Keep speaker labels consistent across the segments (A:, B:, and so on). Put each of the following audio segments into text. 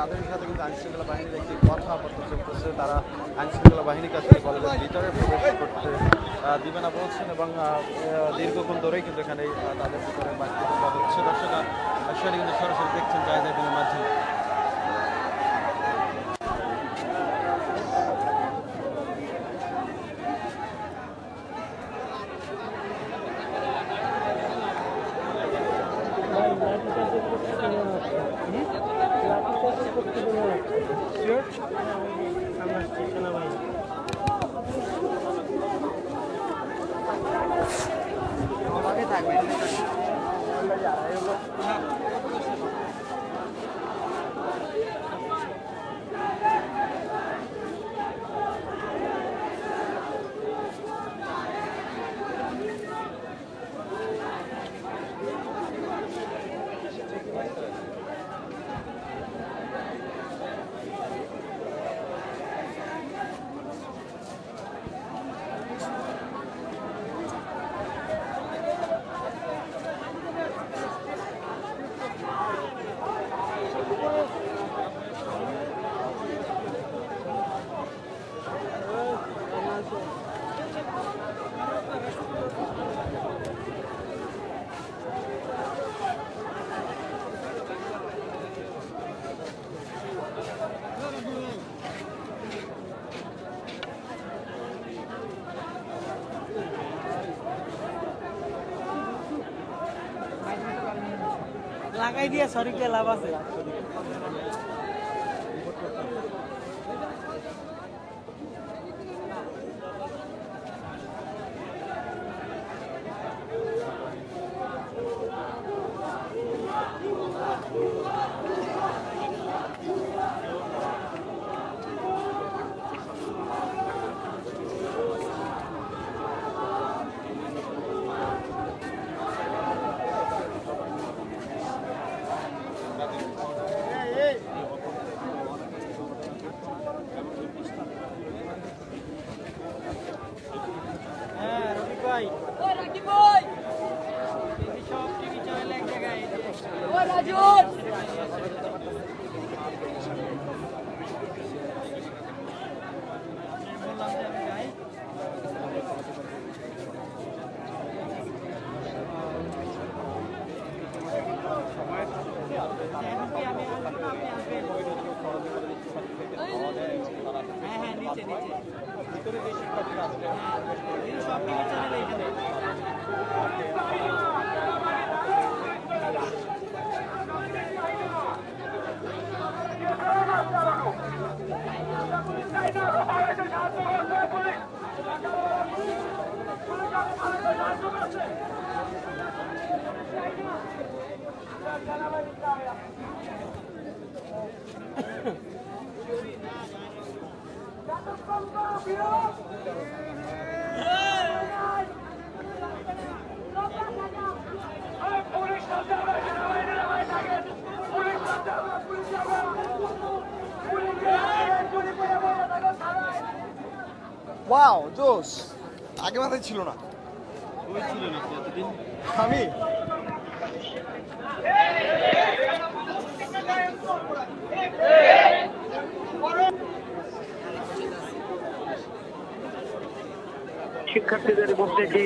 A: তাদের সাথে কিন্তু আইনশৃঙ্খলা বাহিনীর একটি কথাবার্তা চলতেছে। তারা আইনশৃঙ্খলা বাহিনীর কাছে কলেজের ভিতরে প্রবেশ করতে দিবে না বলছেন এবং দীর্ঘক্ষণ ধরেই কিন্তু এখানে তাদের ভিতরে দেওয়া হচ্ছে। দর্শক সেটা কিন্তু সরাসরি দেখছেন জায়গা দিনের মাধ্যমে
B: লাগাই দিয়ে সরিকে লাভ আছে হ্যাঁ রবি ভাই টিভি সব টিভি চ্যানেল এক জায়গায় বললাম যে আমি আসব সব টিভি চ্যানেল এখানে
C: ওয়াও জোস আগে মাথায় ছিল না।
A: ওই ছিল না
C: আমি?
D: শিক্ষার্থীদের মধ্যে যে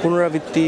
E: পুনরাবৃত্তি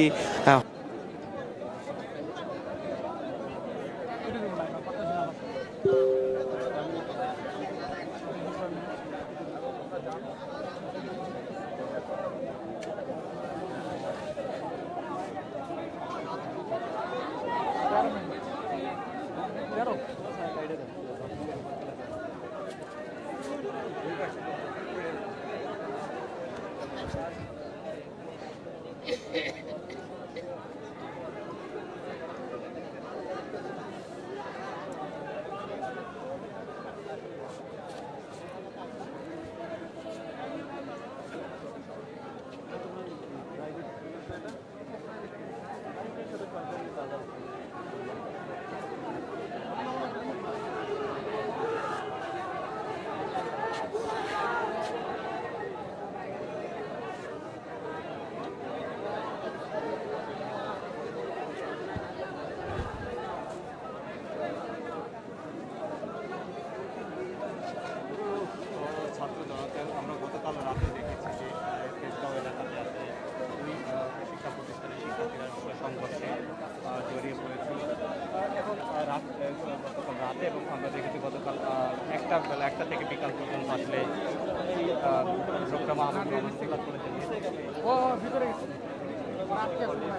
D: নিয়ে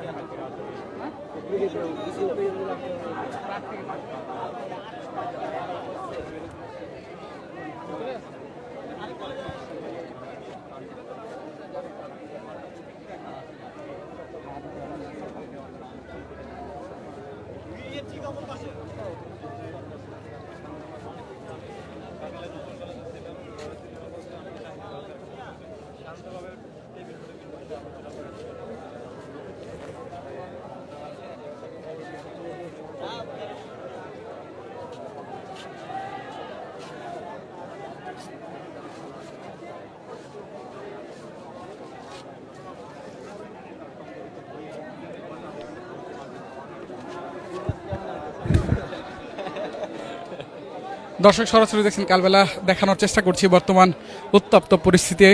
E: দর্শক সরাসরি দেখছেন কালবেলা দেখানোর চেষ্টা করছি বর্তমান উত্তপ্ত পরিস্থিতি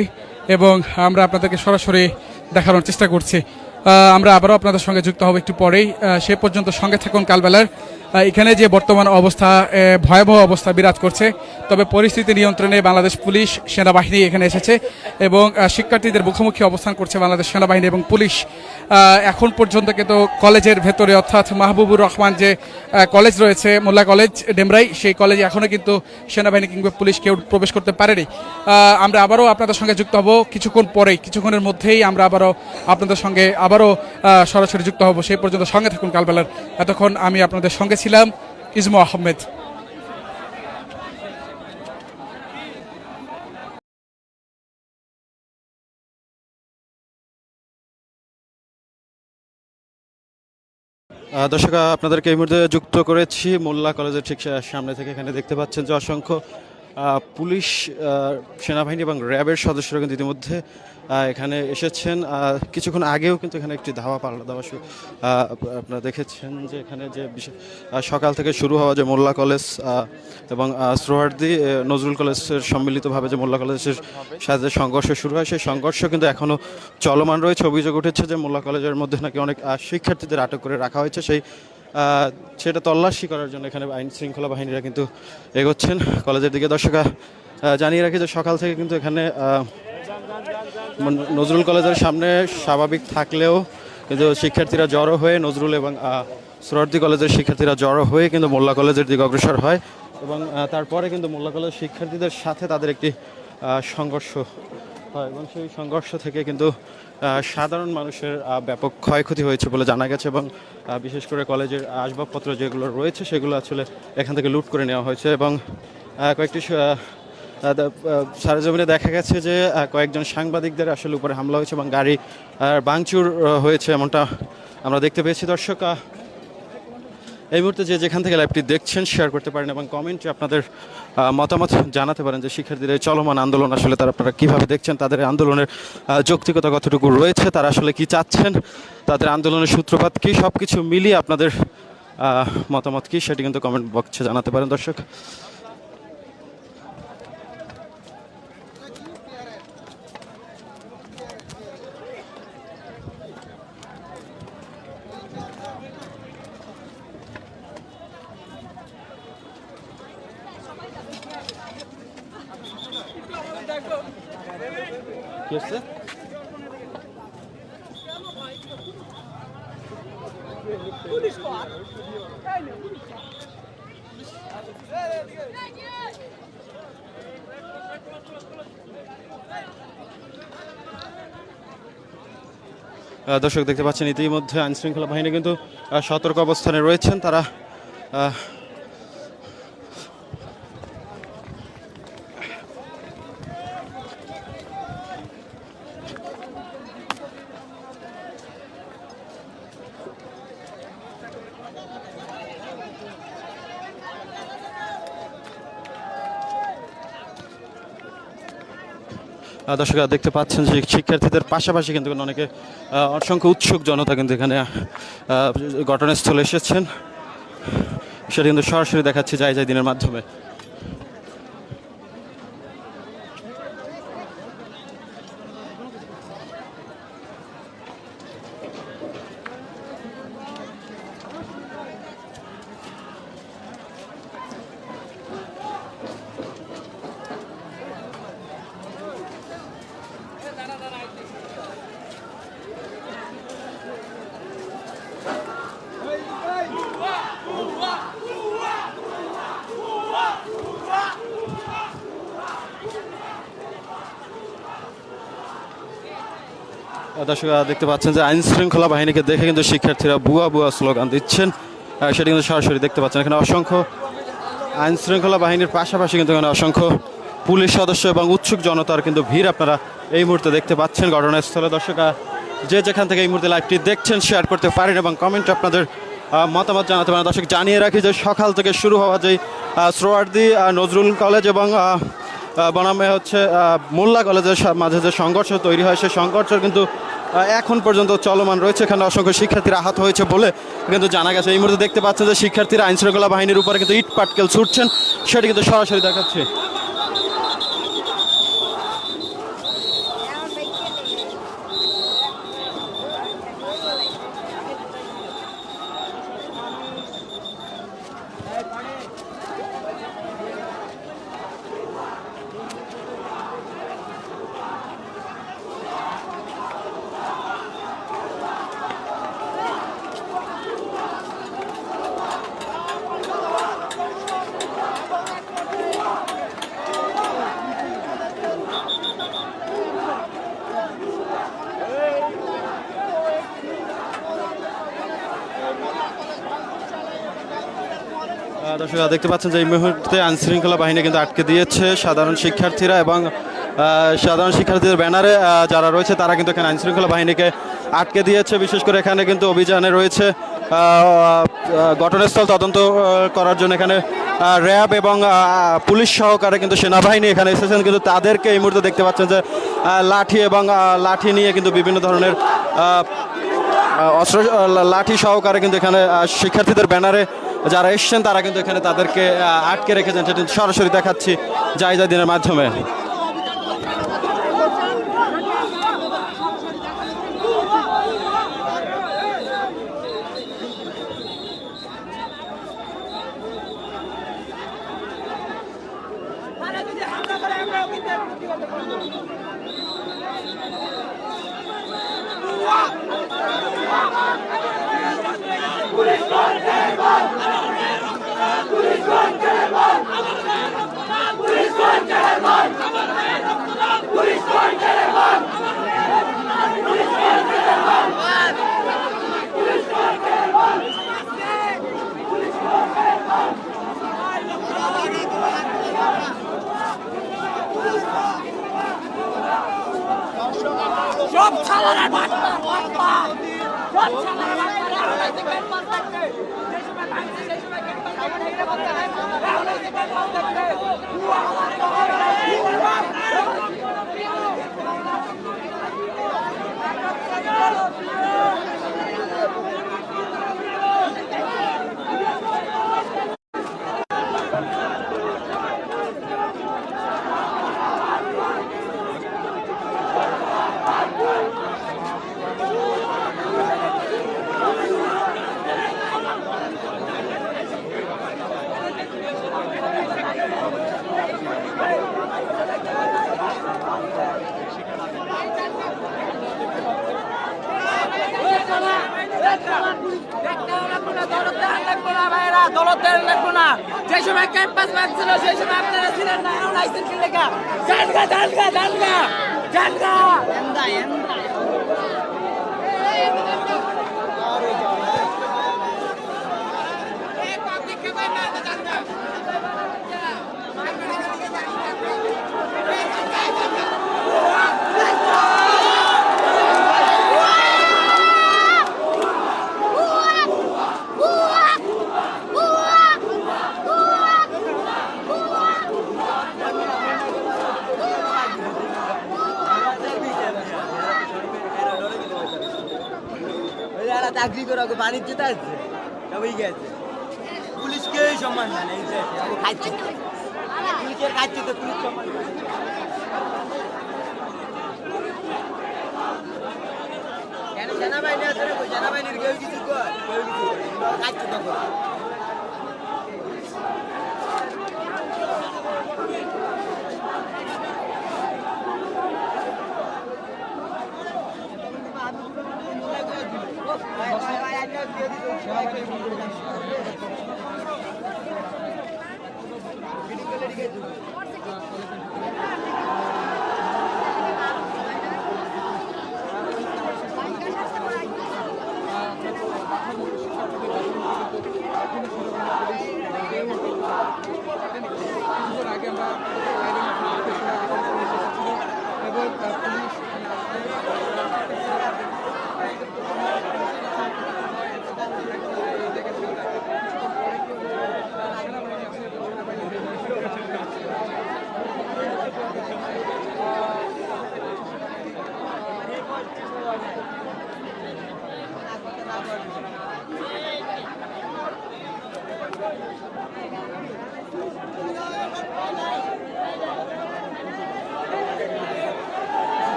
E: এবং আমরা আপনাদেরকে সরাসরি দেখানোর চেষ্টা করছি। আমরা আবারও আপনাদের সঙ্গে যুক্ত হব একটু পরেই। সে পর্যন্ত সঙ্গে থাকুন কালবেলার। এখানে যে বর্তমান অবস্থা ভয়াবহ অবস্থা বিরাজ করছে, তবে পরিস্থিতি নিয়ন্ত্রণে বাংলাদেশ পুলিশ, সেনাবাহিনী এখানে এসেছে। এবং শিক্ষার্থীদের মুখোমুখি অবস্থান করছে বাংলাদেশ সেনাবাহিনী এবং পুলিশ। এখন পর্যন্ত কিন্তু কলেজের ভেতরে, অর্থাৎ মাহবুবুর রহমান যে কলেজ রয়েছে, মোল্লা কলেজ, ডেমরাই, সেই কলেজে এখনও কিন্তু সেনাবাহিনী কিংবা পুলিশ কেউ প্রবেশ করতে পারেনি। আমরা আবারও আপনাদের সঙ্গে যুক্ত হব কিছুক্ষণ পরেই, কিছুক্ষণের মধ্যেই আমরা আবারও আপনাদের সঙ্গে আবারও সরাসরি যুক্ত হব। সেই পর্যন্ত সঙ্গে থাকুন কালবেলার। এতক্ষণ আমি আপনাদের সঙ্গে ছিলাম, ইজমু আহমেদ।
A: দর্শক, আপনাদেরকে এই মুহূর্তে যুক্ত করেছি মোল্লা কলেজের ঠিক সামনে থেকে, এখানে দেখতে পাচ্ছেন যে অসংখ্য পুলিশ সেনাবাহিনী এবং র্যাবের সদস্যরা কিন্তু ইতিমধ্যে এখানে এসেছেন। কিছুক্ষণ আগেও কিন্তু এখানে একটি ধাওয়া পাল্টা দেওয়া শু- আহ, আপ- আপনারা দেখেছেন যে এখানে যে সকাল থেকে শুরু হওয়া যে মোল্লা কলেজ এবং আহ, নজরুল কলেজের সম্মিলিতভাবে যে মোল্লা কলেজের সাথে সংঘর্ষ শুরু হয় সেই সংঘর্ষ কিন্তু এখনও চলমান রয়েছে। অভিযোগ উঠেছে যে মোল্লা কলেজের মধ্যে নাকি অনেক শিক্ষার্থীদের আটক করে রাখা হয়েছে। সেই সেটা তল্লাশি করার জন্য এখানে আইন শৃঙ্খলা বাহিনীরা কিন্তু এগোচ্ছেন। কলেজের দিকে দর্শকা জানিয়ে রাখি যে সকাল থেকে কিন্তু এখানে নজরুল কলেজের সামনে স্বাভাবিক থাকলেও কিন্তু শিক্ষার্থীরা জড়ো হয়ে, নজরুল এবং সুরর্দি কলেজের শিক্ষার্থীরা জড়ো হয়ে কিন্তু মোল্লা কলেজের দিকে অগ্রসর হয় এবং তারপরে কিন্তু মোল্লা কলেজ শিক্ষার্থীদের সাথে তাদের একটি সংঘর্ষ এবং সেই সংঘর্ষ থেকে কিন্তু সাধারণ মানুষের ব্যাপক ক্ষয়ক্ষতি হয়েছে বলে জানা গেছে এবং বিশেষ করে কলেজের আসবাবপত্র যেগুলো রয়েছে সেগুলো আসলে এখান থেকে লুট করে নেওয়া হয়েছে এবং কয়েকটি সরেজমিনে দেখা গেছে যে কয়েকজন সাংবাদিকদের আসলে উপরে হামলা হয়েছে এবং গাড়ি ভাঙচুর হয়েছে এমনটা আমরা দেখতে পেয়েছি। দর্শক এই মুহূর্তে যে যেখান থেকে লাইভটি দেখছেন শেয়ার করতে পারেন এবং কমেন্টে আপনাদের মতামত জানাতে পারেন যে শিক্ষার্থীদের চলমান আন্দোলন আসলে তারা আপনারা কীভাবে দেখছেন, তাদের আন্দোলনের যৌক্তিকতা কতটুকু রয়েছে, তারা আসলে কি চাচ্ছেন, তাদের আন্দোলনের সূত্রপাত কী সব কিছু মিলিয়ে আপনাদের মতামত কী, সেটি কিন্তু কমেন্ট বক্সে জানাতে পারেন দর্শক। দর্শক দেখতে পাচ্ছেন ইতিমধ্যে আইনশৃঙ্খলা বাহিনী কিন্তু সতর্ক অবস্থানে রয়েছেন। তারা দর্শকরা দেখতে পাচ্ছেন যে শিক্ষার্থীদের পাশাপাশি কিন্তু অনেকে অসংখ্য উৎসুক জনতা কিন্তু এখানে ঘটনাস্থলে এসেছেন। সেটা কিন্তু সরাসরি দেখাচ্ছে যাই যাই দিনের মাধ্যমে। দর্শক আহ, দেখতে পাচ্ছেন যে আইন শৃঙ্খলা বাহিনীকে দেখে কিন্তু শিক্ষার্থীরা বুয়া বুয়া স্লোগান দিচ্ছেন। সেটা কিন্তু সরাসরি দেখতে পাচ্ছেন। এখানে অসংখ্য আইন শৃঙ্খলা বাহিনীর পাশাপাশি কিন্তু এখানে অসংখ্য পুলিশ সদস্য এবং উৎসুক জনতার কিন্তু ভিড় আপনারা এই মুহূর্তে দেখতে পাচ্ছেন ঘটনাস্থলে। দর্শক আহ, যে যেখান থেকে এই মুহূর্তে লাইভটি দেখছেন শেয়ার করতে পারেন এবং কমেন্টে আপনাদের মতামত জানাতে পারেন। দর্শক জানিয়ে রাখি যে সকাল থেকে শুরু হওয়া যে শ্রোয়ার্দি নজরুল কলেজ এবং বনামে হচ্ছে মোল্লা কলেজের মাঝে যে সংঘর্ষ তৈরি হয়, সেই সংঘর্ষ কিন্তু এখন পর্যন্ত চলমান রয়েছে। এখানে অসংখ্য শিক্ষার্থীরা আহত হয়েছে বলে কিন্তু জানা গেছে। এই মুহূর্তে দেখতে পাচ্ছেন যে শিক্ষার্থীরা আইনশৃঙ্খলা বাহিনীর উপরে কিন্তু ইট পাটকেল ছুটছেন। সেটি কিন্তু সরাসরি দেখাচ্ছে। আহ, দর্শক দেখতে পাচ্ছেন যে এই মুহূর্তে আইনশৃঙ্খলা বাহিনী কিন্তু আটকে দিয়েছে। সাধারণ শিক্ষার্থীরা এবং সাধারণ শিক্ষার্থীদের ব্যানারে যারা রয়েছে তারা কিন্তু এখানে আইনশৃঙ্খলা বাহিনীকে আটকে দিয়েছে। বিশেষ করে এখানে কিন্তু অভিযানে রয়েছে ঘটনাস্থল তদন্ত করার জন্য এখানে র্যাব এবং পুলিশ সহকারে কিন্তু সেনাবাহিনী এখানে এসেছেন। কিন্তু তাদেরকে এই মুহূর্তে দেখতে পাচ্ছেন যে লাঠি এবং লাঠি নিয়ে কিন্তু বিভিন্ন ধরনের অস্ত্র লাঠি সহকারে কিন্তু এখানে শিক্ষার্থীদের ব্যানারে যারা এসছেন তারা কিন্তু এখানে তাদেরকে আটকে রেখেছেন সেটি সরাসরি দেখাচ্ছি জায়জা দিনের মাধ্যমে।
B: ছালারা বাটপার বাটপার সব ছালারা বাটপার এখন হইছে ক্যাম্পাস থাকতে যে সময় ভাঙছে, সেই সময় ক্যাম্পাস থাকতে এটা বলতে হয় এখন হইছে যে সময় ক্যাম্পাস ভাঙছিল সেই সময় আপনারা ছিলেন না
F: চাকরি করে ওকে বাণিজ্য তো আছে সবই গেছে। পুলিশকে সম্মান দেয় না এই যে খাচ্ছে। পুলিশের খাচ্ছে তো, পুলিশ সম্মান দেয় না। কেন সেনাবাহিনী আছে না? সেনাবাহিনীর কেউ কিছু কর, কেউ কিছু খাচ্ছে তখন
A: Thank you.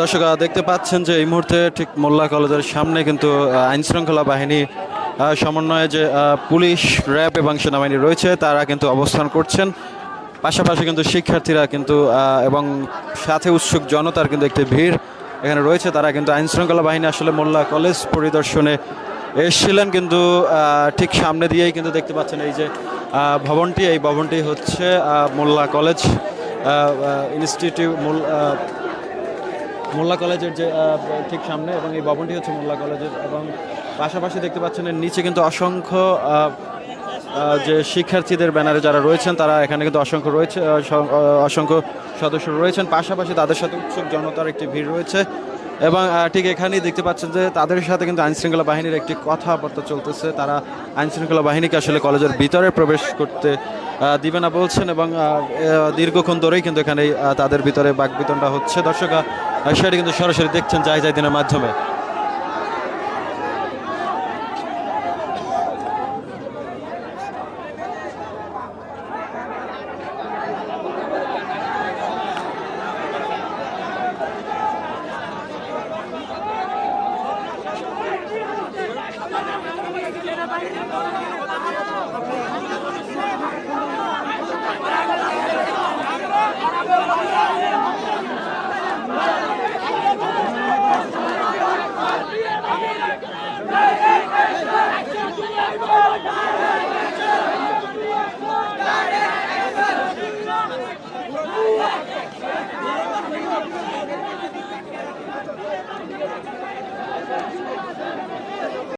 A: দর্শক দেখতে পাচ্ছেন যে এই মুহূর্তে ঠিক মোল্লা কলেজের সামনে কিন্তু আইন শৃঙ্খলা বাহিনী সমন্বয়ে যে পুলিশ র্যাব এবং সেনাবাহিনী রয়েছে তারা কিন্তু অবস্থান করছেন। পাশাপাশি কিন্তু শিক্ষার্থীরা কিন্তু এবং সাথে উৎসুক জনতার কিন্তু একটি ভিড় এখানে রয়েছে। তারা কিন্তু আইন শৃঙ্খলা বাহিনী আসলে মোল্লা কলেজ পরিদর্শনে এসেছিলেন কিন্তু ঠিক সামনে দিয়েই কিন্তু দেখতে পাচ্ছেন এই যে ভবনটি। এই ভবনটি হচ্ছে মোল্লা কলেজ ইনস্টিটিউট মূল আহ, মোল্লা কলেজের যে ঠিক সামনে এবং এই ভবনটি হচ্ছে মোল্লা কলেজের এবং পাশাপাশি দেখতে পাচ্ছেন এর নিচে কিন্তু অসংখ্য যে শিক্ষার্থীদের ব্যানারে যারা রয়েছেন, তারা এখানে কিন্তু অসংখ্য রয়েছে অসংখ্য সদস্য রয়েছেন। পাশাপাশি তাদের সাথে উৎসুক জনতার একটি ভিড় রয়েছে। এবং ঠিক এখানেই দেখতে পাচ্ছেন যে তাদের সাথে কিন্তু আইনশৃঙ্খলা বাহিনীর একটি কথাবার্তা চলতেছে। তারা আইনশৃঙ্খলা বাহিনীকে আসলে কলেজের ভিতরে প্রবেশ করতে দিবে না বলছেন এবং দীর্ঘক্ষণ ধরেই কিন্তু এখানে তাদের ভিতরে বাকবিতণ্ডা হচ্ছে। দর্শক সেটি কিন্তু সরাসরি দেখছেন যাই যাই দিনের মাধ্যমে।